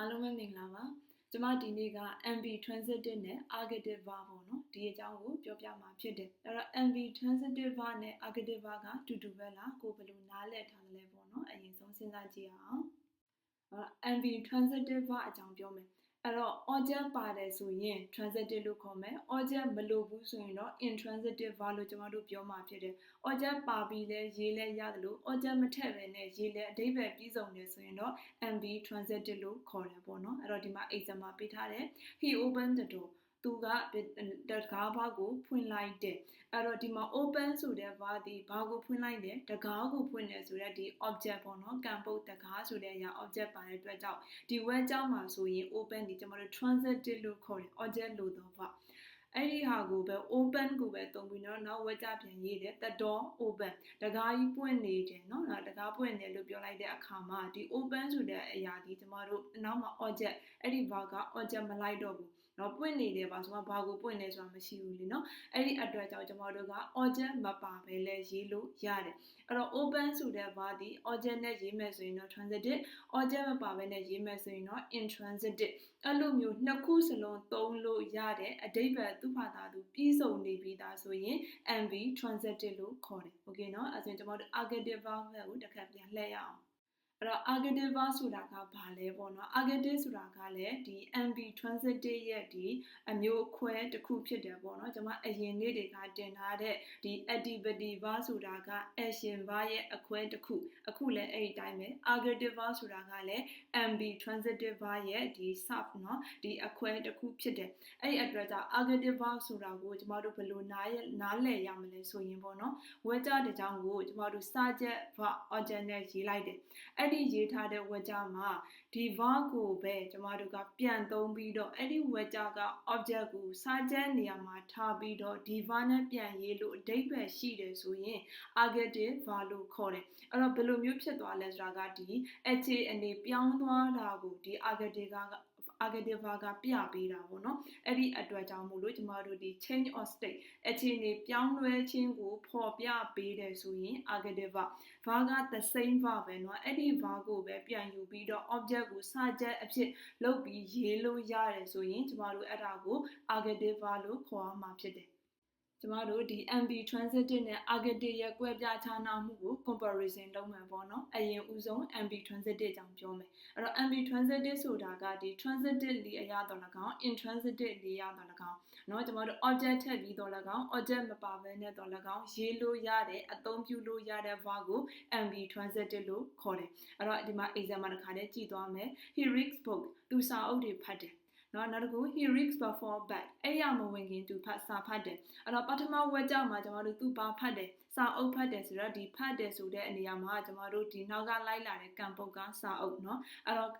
အားလုံးပဲမင်္ဂလာပါကျမဒီနေ့က MV transitive နဲ့ argative verb ပေါ့နော်ဒီအကြောင်းကိုပြောပြမှာဖြစ်တယ်အဲ့တော့ MV transitive verb နဲ့ argative verb ကတူတူပဲလားကိုဘယ်လိုနားလည်ထားလဲပေါ့နော်အရင်ဆုံးစဉ်းစားကြည့်အောင်အဲ့တော့ MV transitive verb အကြောင်းပြောမယ် အဲ့တော့ object ပါတယ်ဆိုရင် transitive လို့ခေါ်မယ် object မလိုဘူးဆိုရင်တော့ intransitive verb လို့ကျွန်တော်တို့ပြောမှာဖြစ်တယ် object ပါပြီးလဲရေးလဲရတယ်လို့ object မထည့်ပဲနဲ့ရေးလဲအဓိပ္ပာယ်ပြီးဆုံးတယ်ဆိုရင်တော့ MV transitive လို့ခေါ်တယ်ပေါ့နော်အဲ့တော့ဒီမှာ example ပေးထားတယ် he opened the door သူကတကားဘာကိုဖွင့်လိုက်တယ်အဲ့တော့ဒီမှာ open ဆိုတဲ့ဘာဒီဘာကိုဖွင့်လိုက်လဲတကားကိုဖွင့်တယ်ဆိုတဲ့ဒီ object ပေါ့နော်ကံပုတ်တကားဆိုတဲ့အရာ object ပါတဲ့အတွက်ကြောင့်ဒီ word ကြောင့်မှာဆိုရင် open ဒီကျွန်တော်တို့ transitive လို့ခေါ်တယ် object လို့တော့ပါအဲ့ဒီဟာကိုပဲ open ကိုပဲသုံးပြီးတော့နောက်ဝက်ကြပြန်ရေးတယ် the door open တကားကြီးပွင့်နေတယ်เนาะဒါတကားပွင့်တယ်လို့ပြောလိုက်တဲ့အခါမှာဒီ open ဆိုတဲ့အရာဒီကျမတို့နောက်မှာ object အဲ့ဒီ verb က object မလိုက်တော့ဘူး နော်ပွင့်နေတယ်ပါဆိုတော့ဘာကိုပွင့်နေဆိုတာမရှိဘူးလीနော်အဲ့ဒီအတွက်ကြောင့်ကျွန်တော်တို့က object မပါဘဲလဲရေးလို့ရတယ်အဲ့တော့ open ဆိုတဲ့ verb ဒီ object နဲ့ရေးမယ်ဆိုရင်တော့ transitive object မပါဘဲနဲ့ရေးမယ်ဆိုရင်တော့ intransitive အဲ့လိုမျိုးနှစ်ခုစလုံးသုံးလို့ရတယ်အတိပ္ပယ်သူ့ဘာသာသူပြီးဆုံးနေပြီးသားဆိုရင် MV transitive လို့ခေါ်တယ် okay နော်အဲ့ဆိုရင်ကျွန်တော်တို့ adjective verb ကိုတစ်ခါပြန်လှည့်ရအောင် အဲ့တော့ Argativa ဆိုတာကဘာလဲပေါ့နော် Argative ဆိုတာကလည်းဒီ MB transitive ရဲ့ဒီအမျိုးအခွဲတစ်ခုဖြစ်တယ်ပေါ့နော်ကျွန်မအရင်နေ့တွေကတင်ထားတဲ့ဒီ Adipativa ဆိုတာက action verb ရဲ့အခွဲတစ်ခုအခုလည်းအဲ့ဒီတိုင်းပဲ Argativa ဆိုတာကလည်း MB transitive verb ရဲ့ဒီ sub နော်ဒီအခွဲတစ်ခုဖြစ်တယ်အဲ့ဒီအတွက်ကြောင့် Argativa ဆိုတာကိုကျွန်မတို့ဘယ်လိုနားရနားလည်ရမလဲဆိုရင်ပေါ့နော်ဝေကြတဲ့ကြောင့်ကိုကျွန်မတို့စာချက် verb alternate ရေးလိုက်တယ်အဲ့အဲ့ဒီရေးထားတဲ့ဝက်ကြမှာဒီ verb ကိုပဲကျမတို့ကပြန်သုံးပြီးတော့အဲ့ဒီဝက်ကြက object ကိုစာချက်နေရာမှာထားပြီးတော့ဒီ verb နဲ့ပြန်ရေးလို့အဓိပ္ပာယ်ရှိတယ်ဆိုရင် argative verb လို့ခေါ်တယ်အဲ့တော့ဘယ်လိုမျိုးဖြစ်သွားလဲဆိုတာကဒီအခြေအနေပြောင်းသွားတာကိုဒီ argative က argative verb ကပြပေးတာပေါ့နော်အဲ့ဒီအတွက်ကြောင့်မို့လို့ကျမတို့ဒီ change of state အခြေအနေပြောင်းလဲခြင်းကိုဖော်ပြပေးတယ်ဆိုရင် argative verb verb က the same verb ပဲเนาะအဲ့ဒီ verb ကိုပဲပြန်ယူပြီးတော့ object ကိုစာချက်အဖြစ်လုပ်ပြီးရေးလို့ရတယ်ဆိုရင်ကျမတို့အဲ့ဒါကို argative verb လို့ခေါ်ရမှာဖြစ်တယ် ကျမတို့ဒီ MB transitive နဲ့ argative ရဲ့ကွဲပြားခြားနားမှုကို comparison လုပ်မယ်ပေါ့နော်အရင်ဦးဆုံး MB transitive ကြောင့်ပြောမယ်အဲ့တော့ MB transitive ဆိုတာကဒီ transitive လေးအရာတော့၎င်း intransitive လေးရတော့၎င်းเนาะကျမတို့ object ထည့်ပြီးတော့၎င်း object မပါဘဲနဲ့တော့၎င်းရေးလို့ရတဲ့အသုံးပြုလို့ရတဲ့ verb ကို MB transitive လို့ခေါ်တယ်အဲ့တော့ဒီမှာ example တစ်ခါလေးကြည့်သွားမယ် he reads book သူစာအုပ်တွေဖတ်တယ် နော်နောက်တစ်ခု he reads before bed အဲ့ရမဝင်ခင်သူဖတ်စာဖတ်တယ်အဲ့တော့ပထမဝက်ကြောင့်မှာကျွန်တော်တို့သူပါဖတ်တယ်စာအုပ်ဖတ်တယ်ဆိုတော့ဒီဖတ်တယ်ဆိုတဲ့အနေအမှာကျွန်တော်တို့ဒီနောက်ကလိုက်လာတဲ့ကံပုတ်ကစာအုပ်နော်အဲ့တော့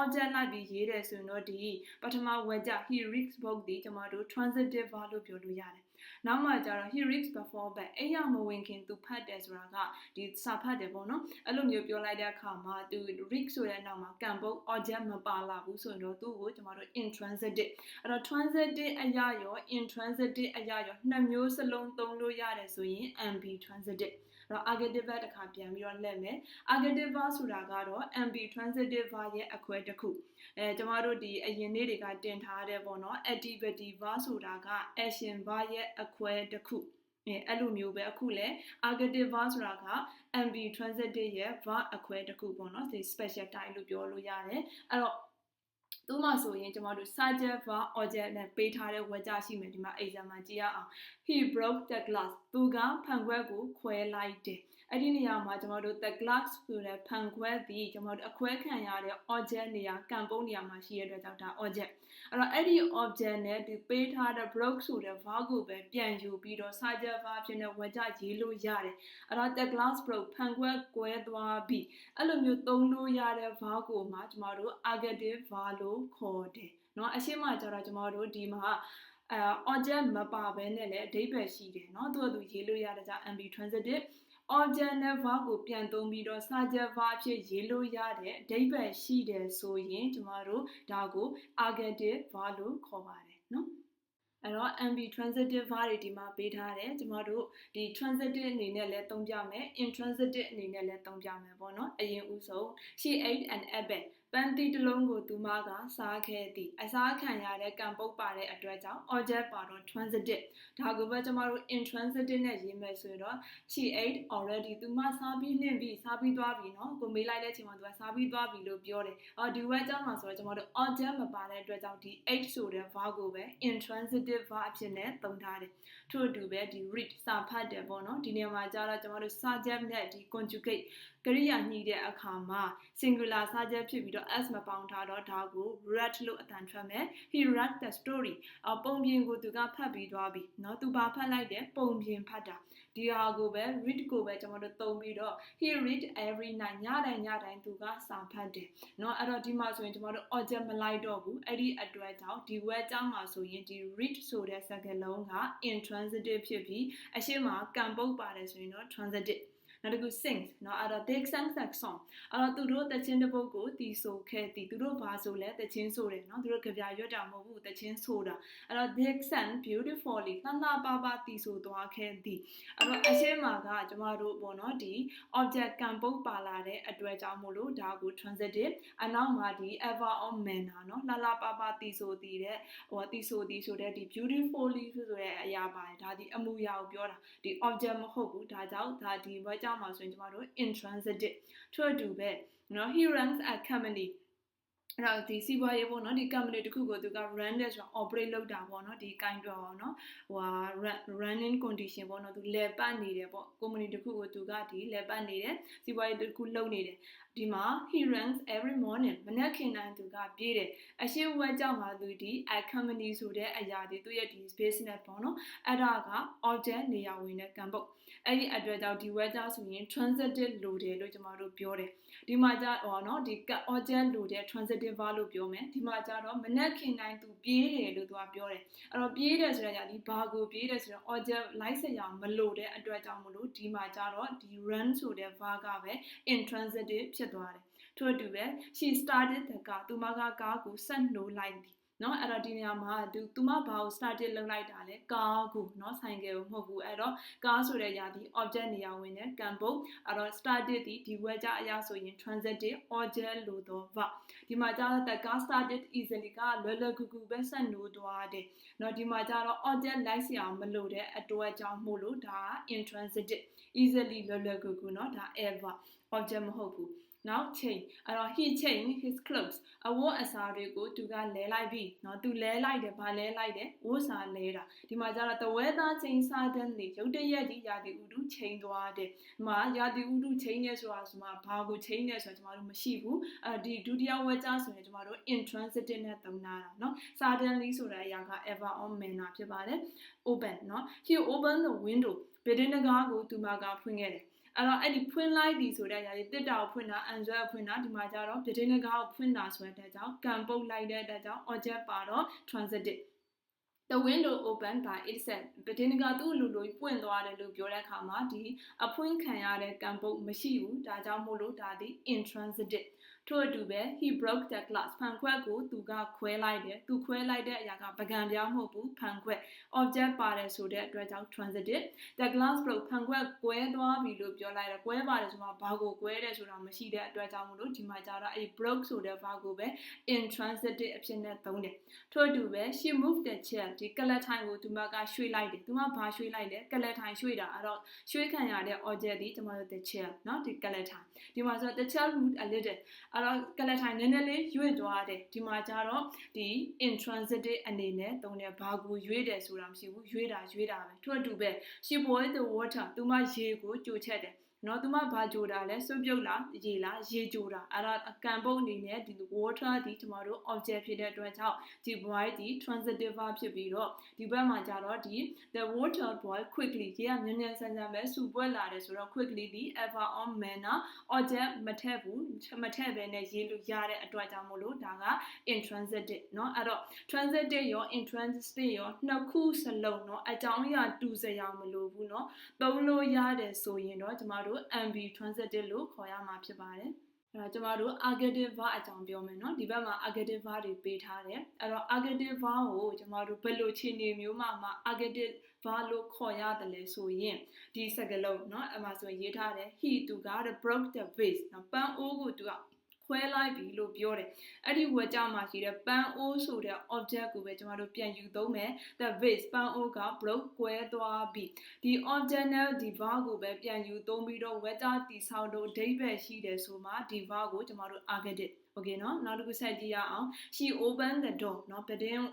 object လိုက်ပြီးရေးတယ်ဆိုရင်တော့ဒီပထမဝက်ကြ he reads book ဒီကျွန်တော်တို့ transitive verb လို့ပြောလို့ရတယ်နောက်မှကျတော့ he reads before bed အဲ့ရမဝင်ခင်သူဖတ်တယ်ဆိုတာကဒီစာဖတ်တယ်ပေါ့နော်အဲ့လိုမျိုးပြောလိုက်တဲ့အခါမှာသူ read ဆိုတဲ့နောက်မှာကံပုတ် object မပါလာဘူးဆိုရင်တော့သူ့ကိုကျွန်တော်တို့ intransitive အဲ့တော့ transitive အရာရော intransitive အရာရောနှစ်မျိုးစလုံးသုံးလို့ရတယ်ဆိုရင် MB transitive တော့ argative verb တစ်ခါပြန်ပြီးတော့လက်မယ် argative verb ဆိုတာကတော့ MB transitive verb ရဲ့အခွဲတစ်ခုအဲကျမတို့ဒီအရင်နေ့တွေကတင်ထားတဲ့ပေါ့နော် activity verb ဆိုတာက action verb ရဲ့အခွဲတစ်ခုအဲအဲ့လိုမျိုးပဲအခုလဲ argative verb ဆိုတာက MB transitive ရဲ့ verb အခွဲတစ်ခုပေါ့နော်ဒီ special type လို့ပြောလို့ရတယ်အဲ့တော့ သူမှဆိုရင်ကျွန်တော်တို့ subject verb object နဲ့ပေးထားတဲ့ဝေကြရှိမယ်ဒီမှာ example ကြည့်ရအောင် he broke the glass သူကဖန်ခွက်ကိုခွဲလိုက်တယ် အဲ့ဒီနေရာမှာကျွန်တော်တို့ the glass ဆိုတဲ့ဖန်ခွဲသည်ကျွန်တော်တို့အခွဲခံရတဲ့ object နေရာကံပုံးနေရာမှာရှိရတဲ့ကြောင့်ဒါ object အဲ့တော့အဲ့ဒီ object နဲ့ဒီပေးထားတဲ့ broke ဆိုတဲ့ verb ကိုပဲပြန်ယူပြီးတော့ subject verb ဖြစ်နေဝေကြရေးလို့ရတယ်အဲ့တော့ the glass broke ဖန်ခွဲကွဲသွားပြီအဲ့လိုမျိုးသုံးလို့ရတဲ့ verb ကိုမှကျွန်တော်တို့ adjective verb လို့ခေါ်တယ်เนาะအရှိမကျတော့ကျွန်တော်တို့ဒီမှာအဲ object မပါဘဲနဲ့လည်းအဓိပ္ပာယ်ရှိတယ်เนาะသူ့အတူရေးလို့ရတဲ့ကြောင့် ambi transitive object နဲ့ verb ကိုပြန်သုံးပြီးတော့ subject verb အဖြစ်ရေးလို့ရတဲ့အဓိပ္ပာယ်ရှိတယ်ဆိုရင်ကျမတို့ဒါကို adjective verb လို့ခေါ်ပါတယ်နော်အဲ့တော့ MB transitive verb တွေဒီမှာပေးထားတယ်ကျမတို့ဒီ transitive အနေနဲ့လည်းသုံးပြမယ် intransitive အနေနဲ့လည်းသုံးပြမယ်ပေါ့နော်အရင်ဦးဆုံး she ate an apple ပန်းသီးတစ်လုံးကိုသူမကစားခဲ့သည်အစားခံရတဲ့ကံပုတ်ပါတဲ့အတွက်ကြောင့် object ပါတော့ transitive ဒါကိုပဲကျမတို့ intransitive နဲ့ရေးမယ်ဆိုတော့ she ate already သူမစားပြီးနှင့်ပြီးစားပြီးသွားပြီเนาะကိုမေးလိုက်တဲ့အချိန်မှာသူကစားပြီးသွားပြီလို့ပြောတယ်အော်ဒီ word ကြောင့်မှာဆိုတော့ကျမတို့ object မပါတဲ့အတွက်ကြောင့်ဒီ ate ဆိုတဲ့ verb ကိုပဲ intransitive verb အဖြစ်နဲ့သုံးထားတယ်ထို့အတူပဲဒီ read စာဖတ်တယ်ပေါ့เนาะဒီနေရာမှာကျတော့ကျမတို့ subject နဲ့ဒီ conjugate ကရိယာညှိတဲ့အခါမှာ singular စာချက်ဖြစ်ပြီးတော့ s မပေါင်းထားတော့ဒါကို rat လို့အတန်ထွက်မယ်။ he read the story အပုံပြင်ကိုသူကဖတ်ပြီးသွားပြီ။နော်သူပါဖတ်လိုက်တယ်ပုံပြင်ဖတ်တာ။ဒီဟာကိုပဲ read ကိုပဲကျွန်တော်တို့သုံးပြီးတော့ he read every night ညတိုင်းညတိုင်းသူကစာဖတ်တယ်။နော်အဲ့တော့ဒီမှာဆိုရင်ကျွန်တော်တို့ object မလိုက်တော့ဘူး။အဲ့ဒီအတွက်ကြောင့်ဒီ word ကြောင့်မှာဆိုရင်ဒီ read ဆိုတဲ့စကားလုံးက intransitive ဖြစ်ပြီးအရှိမကံပုတ်ပါတယ်ဆိုရင်တော့ transitive နောက်တစ်ခု sings เนาะအဲ့တော့ they sang that song အဲ့တော့သူတို့တခြင်းတစ်ပုဒ်ကိုတီးဆိုခဲ့တီသူတို့ဘာဆိုလဲတခြင်းဆိုတယ်เนาะသူတို့ကြပြရွတ်တာမဟုတ်ဘူးတခြင်းဆိုတာအဲ့တော့ they sang beautifully လှလှပပတီးဆိုသွားခဲ့သည်အဲ့တော့အရှင်းမှာကကျမတို့ပေါ့เนาะဒီ object ကံပုတ်ပါလာတဲ့အတွက်ကြောင့်မို့လို့ဒါကို transitive အနောက်မှာဒီ ever of manner เนาะလှလှပပတီးဆိုတည်တဲ့ဟိုတီးဆိုတည်ဆိုတဲ့ဒီ beautifully ဆိုတဲ့အရာပါတယ်ဒါဒီအမှုရာကိုပြောတာဒီ object မဟုတ်ဘူးဒါကြောင့်ဒါဒီဘက်ကြောင့် မှာဆိုရင်ကျမတို့ intransitive ထို့အတူပဲနော် he runs a company အဲ့တော့ဒီစီးပွားရေးပေါ့နော်ဒီ company တခုကိုသူက run တဲ့ဆိုတော့ operate လုပ်တာပေါ့နော်ဒီကင်တွယ်ပေါ့နော်ဟိုဟာ running condition ပေါ့နော်သူလဲပတ်နေတယ်ပေါ့ company တခုကိုသူကဒီလဲပတ်နေတယ်စီးပွားရေးတခုလုပ်နေတယ်ဒီမှာ he runs every morning မနက်ခင်တိုင်းသူကပြေးတယ်အရှိဝက်ကြောင့်ပါသူဒီ a company ဆိုတဲ့အရာတွေသူရဲ့ဒီ business ပေါ့နော်အဲ့ဒါက object နေရာဝင်တဲ့ကံပုတ်အဲ့ဒီအတွက်ကြောင့်ဒီ word ကြောင့်ဆိုရင် transitive လိုတယ်လို့ကျွန်တော်တို့ပြောတယ် ဒီမှာကြဟောနော်ဒီ object လိုတဲ့ transitive verb လို့ပြောမယ်ဒီမှာကြတော့မနက်ခင်တိုင်းသူပြေးတယ်လို့သူကပြောတယ်အဲ့တော့ပြေးတယ်ဆိုတဲ့ညာဒီဘာကိုပြေးတယ်ဆိုတော့ object လိုက်စရာမလိုတဲ့အတွက်ကြောင့်မလို့ဒီမှာကြတော့ဒီ run ဆိုတဲ့ verb ကပဲ intransitive ဖြစ်သွားတယ်ထို့အတူပဲ she started the car သူမကကားကိုဆက်နှိုးလိုက်သည် နော်အဲ့တော့ဒီနေရာမှာသူသူမဘာကို started လုပ်လိုက်တာလဲကားကိုနော်ဆိုင်ကယ်ကိုမဟုတ်ဘူးအဲ့တော့ကားဆိုတဲ့ຢာဒီ object နေရာဝင်တဲ့ can ပုတ်အဲ့တော့ started ဒီဒီ word ကြအရာဆိုရင် transitive object လို့တော့ verb ဒီမှာကျတော့ the car started easily ကလွယ်လွယ်ကူကူပဲဆက်နိုးသွားတယ်နော်ဒီမှာကျတော့ object လိုက်စရာမလိုတဲ့အတွက်ကြောင့်မို့လို့ဒါက intransitive easily လွယ်လွယ်ကူကူနော်ဒါ ever object မဟုတ်ဘူး နောက် change အဲ့တော့ he changed his clothes အဝတ်အစားတွေကိုသူကလဲလိုက်ပြီเนาะသူလဲလိုက်တယ်ဗာလဲလိုက်တယ်ဝတ်စားလဲတာဒီမှာကျတော့ the weather change suddenly ရုတ်တရက်ကြီးရာသီဥတုချိန်သွားတယ်ဒီမှာရာသီဥတုချိန်နေဆိုတာဆိုမှဘာကိုချိန်နေဆိုတာကျမတို့မရှိဘူးအဲဒီဒုတိယဝက်ကြဆိုရင်ကျမတို့ intransitive နဲ့သုံးတာเนาะ suddenly ဆိုတဲ့အရာက ever on manner ဖြစ်ပါတယ် open เนาะ he opened the window ဗီဒီနဂါကိုသူမကဖွင့်ခဲ့တယ် အဲ့တော့အဲ့ဒီဖွင့်လိုက်ပြီဆိုတဲ့အရာတွေတစ်တာကိုဖွင့်တာ answer ကိုဖွင့်တာဒီမှာကျတော့ပြတင်းငကားကိုဖွင့်တာဆိုတဲ့ကြောင့်ကံပုတ်လိုက်တဲ့အတွက်ကြောင့် object ပါတော့ transitive the window opened by itself ပတင်းကသူ့လူလူပွင့်သွားတယ်လို့ပြောတဲ့အခါမှာဒီအဖွင့်ခံရတဲ့ကံပုတ်မရှိဘူးဒါကြောင့်မို့လို့ဒါဒီ intransitive ထို့အတူပဲ he broke the glass ဖန်ခွက်ကိုသူကခွဲလိုက်တယ်သူခွဲလိုက်တဲ့အရာကပကံပြားမဟုတ်ဘူးဖန်ခွက် object ပါတယ်ဆိုတဲ့အတွက်ကြောင့် transitive the glass broke ဖန်ခွက်ကွဲသွားပြီလို့ပြောလိုက်တယ်ကွဲပါတယ်ဆိုတော့ဘာကိုကွဲတယ်ဆိုတာမရှိတဲ့အတွက်ကြောင့်မလို့ဒီမှာကျတော့အဲ့ broke ဆိုတဲ့ verb ကိုပဲ intransitive အဖြစ်နဲ့သုံးတယ်ထို့အတူပဲ she moved the chair ဒီကလထိုင်ကိုသူမကရွှေ့လိုက်တယ်သူမဘာရွှေ့လိုက်လဲကလထိုင်ရွှေ့တာအဲ့တော့ရွှေ့ခံရတဲ့ object ဒီကျွန်တော်တို့ the chair เนาะဒီကလထိုင်ဒီမှာဆို the chair moved a little အဲ့ တော့ကလထိုင်နည်းနည်းလေးရွေ့သွားတယ်ဒီမှာကျတော့ဒီ intransitive အနေနဲ့သုံးတယ်ဘာကိုရွေ့တယ်ဆိုတာမရှိဘူးရွေ့တာရွေ့တာပဲထို့အတူပဲ she boiled the water သူမရေကိုကြိုချက်တယ် နော်သူမဘာကြိုတာလဲစွပြုတ်လားရေလားရေကြိုတာအဲ့ဒါအကံပုတ်အနေနဲ့ဒီ water ဒီကျမတို့ object ဖြစ်တဲ့အတွက်ကြောင့်ဒီ boil ဒီ transitive verb ဖြစ်ပြီးတော့ဒီဘက်မှာကြတော့ဒီ the water boil quickly ရေကမြန်မြန်ဆန်ဆန်ပဲစူပွက်လာတယ်ဆိုတော့ quickly ဒီ ever on manner object မထက်ဘူးမထက်ပဲနဲ့ရေးလို့ရတဲ့အတွက်ကြောင့်မို့လို့ဒါက intransitive เนาะအဲ့တော့ transitive ရော intransitive ရောနှစ်ခုစလုံးเนาะအကြောင်းအရာတူစရာမလိုဘူးเนาะသုံးလို့ရတယ်ဆိုရင်တော့ကျမတို့ ု့တို့ MB transitive လို့ခေါ်ရမှာဖြစ်ပါတယ်။အဲ့တော့ကျမတို့ argative verb အကြောင်းပြောမယ်နော်။ဒီဘက်မှာ argative verb တွေပေးထားတယ်။အဲ့တော့ argative verb ကိုကျမတို့ဘယ်လိုခြေနေမျိုးမှမ argative verb လို့ခေါ်ရတယ်လဲဆိုရင်ဒီစကားလုံးနော်။အဲ့မှာဆိုရေးထားတယ် he သူက broke the vase နော်။ပန်းအိုးကိုသူက ခွဲလိုက်ပြီလို့ပြောတယ်အဲ့ဒီဝက်ကြမှာရှိတဲ့ပန်းအိုးဆိုတဲ့ object ကိုပဲကျမတို့ပြန်ယူသုံးမယ် the vase ပန်းအိုးက broke ကွဲသွားပြီဒီ object နဲ့ဒီ verb ကိုပဲပြန်ယူသုံးပြီးတော့ဝက်ကြတိဆောက်လို့အဓိပ္ပာယ်ရှိတယ်ဆိုမှဒီ verb ကိုကျမတို့ argative okay เนาะနောက်တစ်ခုဆက်ကြည့်ရအောင် she opened the door เนาะပဒင်း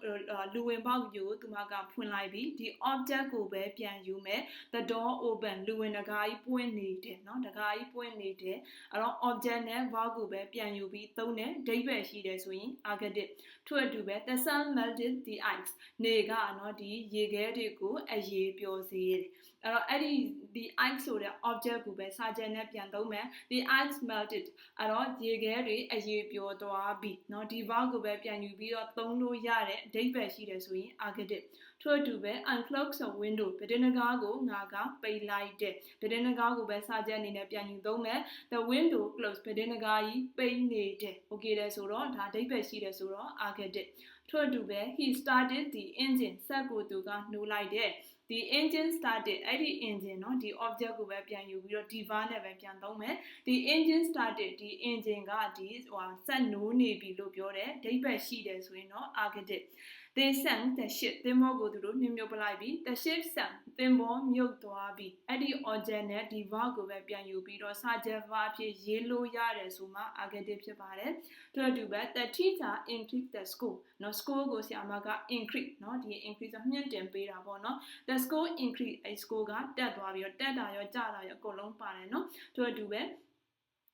လူဝင်ပေါက်ယူကိုသူမကဖွင့်လိုက်ပြီဒီ object ကိုပဲပြန်ယူမယ် the door open လူဝင်တကားကြီးပွင့်နေတယ်เนาะတကားကြီးပွင့်နေတယ်အဲ့တော့ object နဲ့ verb ကိုပဲပြန် န်ပြန်ယူပြီးသုံးတဲ့ဒိဗယ်ရှိတယ်ဆိုရင် agadic ထို့အတူပဲ the sun melted the ice နေကနော်ဒီရေခဲတွေကိုအရေပျော်စေတယ်အဲ့တော့အဲ့ဒီ the ice ဆိုတဲ့ object ကိုပဲစာချက်နဲ့ပြန်သုံးမယ် the ice melted အဲ့တော့ရေခဲတွေအရေးပျော်သွားပြီเนาะဒီ verb ကိုပဲပြန်ယူပြီးတော့သုံးလို့ရတဲ့အဓိပ္ပာယ်ရှိတယ်ဆိုရင် argative ထို့အတူပဲ unclose a window ဗဒင်းကားကိုငါကပိတ်လိုက်တဲ့ဗဒင်းကားကိုပဲစာချက်အနေနဲ့ပြန်ယူသုံးမယ် the window close ဗဒင်းကားကြီးပိတ်နေတဲ့ okay လဲဆိုတော့ဒါအဓိပ္ပာယ်ရှိတယ်ဆိုတော့ argative ထို့အတူပဲ he started the engine စက်ကိုသူကနှိုးလိုက်တဲ့ the engine started အဲ့ဒီ engine เนาะဒီ object ကိုပဲပြန်ယူပြီးတော့ the verb နဲ့ပဲပြန်သုံးမယ် the engine started ဒီ engine ကဒီဟိုစက်နိုးနေပြီလို့ပြောတယ်အဓိပ္ပာယ်ရှိတယ်ဆိုရင်เนาะ သေဆန်တက်ရှိသင်္ဘောကိုသူတို့နှင်းမြုပ်ပလိုက်ပြီးတက်ရှိဆန်သင်္ဘောမြုပ်သွားပြီးအဲ့ဒီ organ နဲ့ diva ကိုပဲပြန်ယူပြီးတော့ sajava အဖြစ်ရေးလို့ရတယ်ဆိုမှ architect ဖြစ်ပါတယ်တူတူပဲ tatita increase the score နော် score ကိုဆရာမက increase နော်ဒီ increase မြင့်တင်ပေးတာပေါ့နော် the score increase အဲ့ score ကတက်သွားပြီးတော့တက်တာရောကျတာရောအကုန်လုံးပါတယ်နော်တူတူပဲ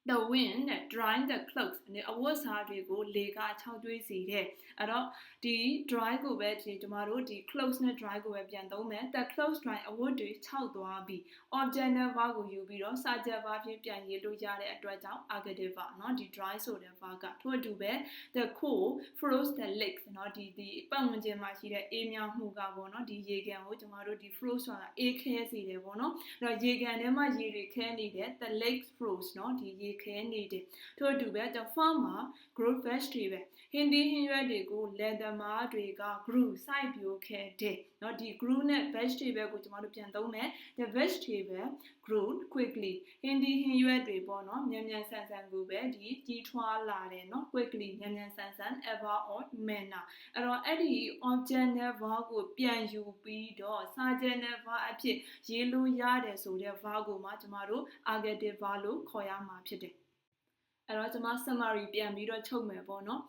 the wind နဲ့ drying the clothes နဲ့အဝတ်စားတွေကိုလေကခြောက်သွေးစေတဲ့အဲ့တော့ဒီ dry ကိုပဲဒီကျမတို့ဒီ clothes နဲ့ dry ကိုပဲပြန်သုံးမယ် the clothes dry အဝတ်တွေခြောက်သွားပြီး object နဲ့ verb ကိုယူပြီးတော့ subject verb ဖြင့်ပြန်ရေးလို့ရတဲ့အတွက်ကြောင့် argative verb เนาะဒီ dry ဆိုတဲ့ verb ကထို့အတူပဲ the cold froze the lakes เนาะဒီဒီပတ်ဝန်းကျင်မှာရှိတဲ့အေးမြမှုကပေါ့เนาะဒီရေကန်ကိုကျမတို့ဒီ froze ဆိုတာအေးခဲစေတယ်ပေါ့เนาะအဲ့တော့ရေကန်ထဲမှာရေတွေခဲနေတဲ့ the lakes froze เนาะဒီရေ ခဲနေတယ်ထို့အတူပဲ the farmer grew vegetable ဟင်းသီးဟင်းရွက်တွေကိုလယ်သမားတွေက grew စိုက်ပျိုးခဲ့တယ် နော်ဒီ grew နဲ့ vegetable ကိုကျွန်တော်တို့ပြန်သုံးမယ် the vegetable grew quickly ဟင်းဒီဟင်းရွက်တွေပေါ့နော်မြန်မြန်ဆန်ဆန်ကိုပဲဒီကြီးထွားလာတယ်နော် quickly မြန်မြန်ဆန်ဆန် ever or manner အဲ့တော့အဲ့ဒီ objective verb ကိုပြန်ယူပြီးတော့ subjective verb အဖြစ်ရေးလို့ရတယ်ဆိုတဲ့ verb ကိုမှကျွန်တော်တို့ adjective verb လို့ခေါ်ရမှာဖြစ်တယ်အဲ့တော့ကျွန်မ summary ပြန်ပြီးတော့ချုပ်မယ်ပေါ့နော်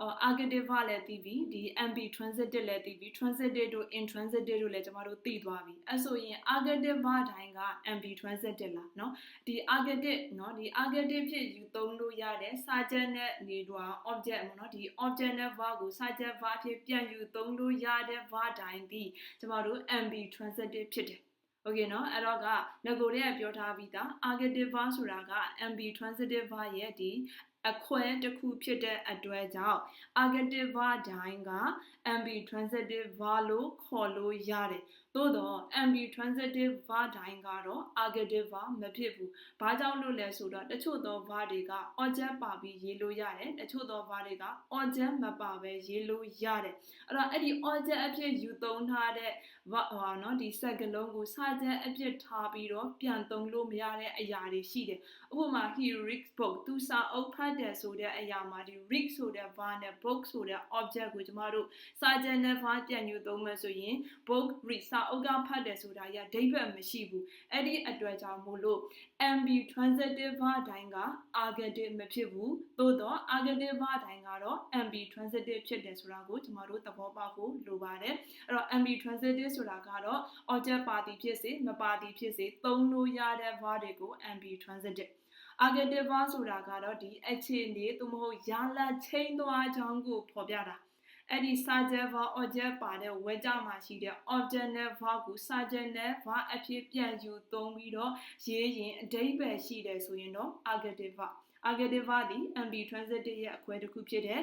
အော် argative ကလည်းသိပြီဒီ MB transitive လည်းသိပြီ transitive တို့ intransitive တို့လည်းကျမတို့သိသွားပြီအဲဆိုရင် argative ဘာတိုင်းက MB transitive လားเนาะဒီ argative เนาะဒီ argative ဖြစ်ယူသုံးလို့ရတဲ့စာချက်နဲ့နေတော့ object ပေါ့เนาะဒီ object နဲ့ verb ကိုစာချက် verb ဖြစ်ပြန်ယူသုံးလို့ရတဲ့ verb တိုင်းဒီကျမတို့ MB transitive ဖြစ်တယ်โอเคเนาะအဲ့တော့ကငကိုတွေကပြောထားပြီးသား argative verb ဆိုတာက MB transitive verb ရဲ့ဒီ အခွဲတစ်ခုဖြစ်တဲ့အတွက်ကြောင့် argative verb တိုင်းက MB transitive verb လို့ခေါ်လို့ရတယ် သို့တော့ MB transitive verb တိုင်းကတော့ argative verb မဖြစ်ဘူး။ဘာကြောင့်လို့လဲဆိုတော့တချို့သော verb တွေက object ပါပြီးရေးလို့ရတယ်။တချို့သော verb တွေက object မပါဘဲရေးလို့ရတယ်။အဲ့တော့အဲ့ဒီ object အဖြစ်ယူသုံးထားတဲ့ verb ဟာနော်ဒီစကားလုံးကိုစာချက်အဖြစ်ထားပြီးတော့ပြန်သုံးလို့မရတဲ့အရာတွေရှိတယ်။ဥပမာ he reads book သူစာအုပ်ဖတ်တယ်ဆိုတဲ့အရာမှာဒီ read ဆိုတဲ့ verb နဲ့ book ဆိုတဲ့ object ကိုကျမတို့စာချက်နဲ့ verb ပြန်ယူသုံးမယ်ဆိုရင် book read စာအုပ်ကဖတ်တယ်ဆိုတာရဒိဗ္ဗတ်မရှိဘူးအဲ့ဒီအတွက်ကြောင့်မို့လို့ MB transitive verb တိုင်းက argative မဖြစ်ဘူးသို့တော့ argative verb တိုင်းကတော့ MB transitive ဖြစ်တယ်ဆိုတာကိုကျွန်တော်တို့သဘောပေါက်ဖို့လိုပါတယ်အဲ့တော့ MB transitive ဆိုတာကတော့ object ပါတီဖြစ်စေမပါတီဖြစ်စေသုံးလို့ရတဲ့ verb တွေကို MB transitive argative verb ဆိုတာကတော့ဒီအခြေအနေသို့မဟုတ်ရလချင်းသွားကြောင်းကိုဖော်ပြတာ အဲ့ဒီ subject verb object ပါတဲ့ဝဲကြမှာရှိတဲ့ object နဲ့ verb ကို subject နဲ့ verb အဖြစ်ပြန်ယူသုံးပြီးတော့ရေးရင်အဓိပ္ပာယ်ရှိတယ်ဆိုရင်တော့ argative verb Argativa သည် MB transitive ရဲ့အခွဲတစ်ခုဖြစ်တဲ့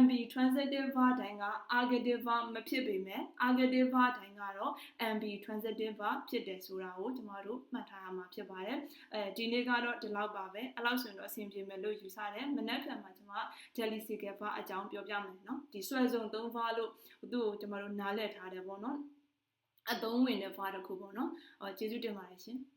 MB transitive verb တိုင်းက Argativa မဖြစ်ပေမဲ့ Argativa တိုင်းကတော့ MB transitive verb ဖြစ်တယ်ဆိုတာကိုကျွန်တော်တို့မှတ်ထားရမှာဖြစ်ပါတယ်။အဲဒီနေ့ကတော့ဒီလောက်ပါပဲ။အဲ့လောက်ဆိုရင်တော့အဆင်ပြေမယ်လို့ယူဆတယ်။မနေ့ကမှကျွန်မ Jelly Seeker verb အကြောင်းပြောပြမယ်နော်။ဒီဆွဲစုံ၃ verb လို့သူ့ကိုကျွန်တော်တို့နားလည်ထားတယ်ပေါ့နော်။အသုံးဝင်တဲ့ verb တစ်ခုပေါ့နော်။အော်ကျေးဇူးတင်ပါတယ်ရှင်။